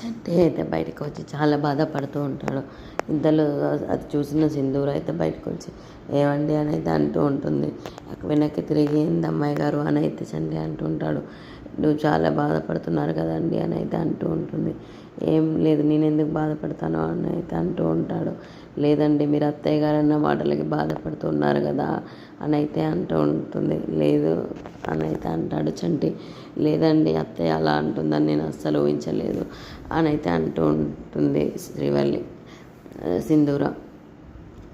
చంటి అయితే బయటకు వచ్చి చాలా బాధపడుతూ ఉంటాడు. ఇంతలో అది చూసిన సింధూరు అయితే బయటకు వచ్చి ఏమండి? అని అయితే అంటూ ఉంటుంది. వెనక్కి తిరిగి ఏంది అమ్మాయి గారు? అని అయితే చంటి అంటూ ఉంటాడు. నువ్వు చాలా బాధపడుతున్నారు కదండి అని అయితే అంటూ ఉంటుంది. ఏం లేదు నేను ఎందుకు బాధపడతాను అని అయితే అంటూ ఉంటాడు. లేదండి మీరు అత్తయ్య గారు అన్న మాటలకి బాధపడుతున్నారు కదా అని అయితే అంటూ ఉంటుంది. లేదు అని అయితే అంటాడు చంటి. లేదండి అత్తయ్య అలా అంటుందని నేను అస్సలు ఊహించలేదు అని అయితే అంటూ ఉంటుంది శ్రీవల్లి సింధూర.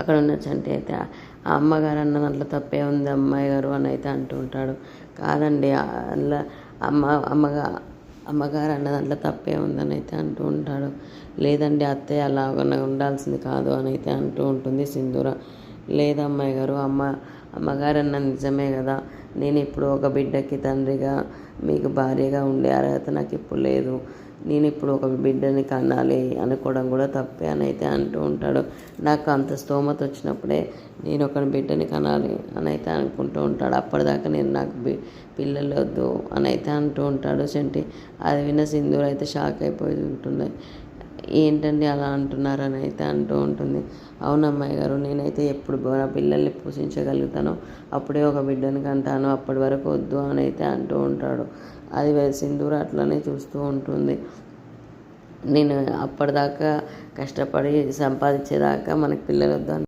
అక్కడ ఉన్న చంటి అయితే ఆ అమ్మగారు అన్న దాంట్లో తప్పే ఉంది అమ్మాయి గారు అని అయితే అంటూ ఉంటాడు. కాదండి అందులో అమ్మ అమ్మగా అమ్మగారు అన్న దాంట్లో తప్పే ఉందని అయితే అంటూ ఉంటాడు. లేదండి అత్తయ్య అలాగనే ఉండాల్సింది కాదు అని అయితే అంటూ ఉంటుంది సింధూర. లేదు అమ్మాయి గారు అమ్మ అమ్మగారు అన్న నిజమే కదా? నేను ఇప్పుడు ఒక బిడ్డకి తండ్రిగా మీకు భార్యగా ఉండే అర్హత నాకు ఇప్పుడు లేదు. నేను ఇప్పుడు ఒక బిడ్డని కనాలి అనుకోవడం కూడా తప్పే అని అయితే అంటూ ఉంటాడు. నాకు అంత స్తోమత వచ్చినప్పుడే నేను ఒక బిడ్డని కనాలి అని అయితే అనుకుంటూ ఉంటాడు. అప్పటిదాకా నేను నాకు బి పిల్లలు వద్దు అని అయితే అంటూ ఉంటాడు. చంటి అది విన్న సింధూర్ అయితే షాక్ అయిపోయి ఉంటుంది. ఏంటండి అలా అంటున్నారు అని అయితే అంటూ ఉంటుంది. అవునమ్మాయి గారు నేనైతే ఎప్పుడు నా పిల్లల్ని పోషించగలుగుతానో. అప్పుడే ఒక బిడ్డని కంటాను అప్పటి వరకు వద్దు అని అయితే అంటూ ఉంటాడు. అది సింధూర అట్లనే చూస్తూ ఉంటుంది. నేను అప్పటిదాకా కష్టపడి సంపాదించేదాకా మనకి పిల్లలు వద్దు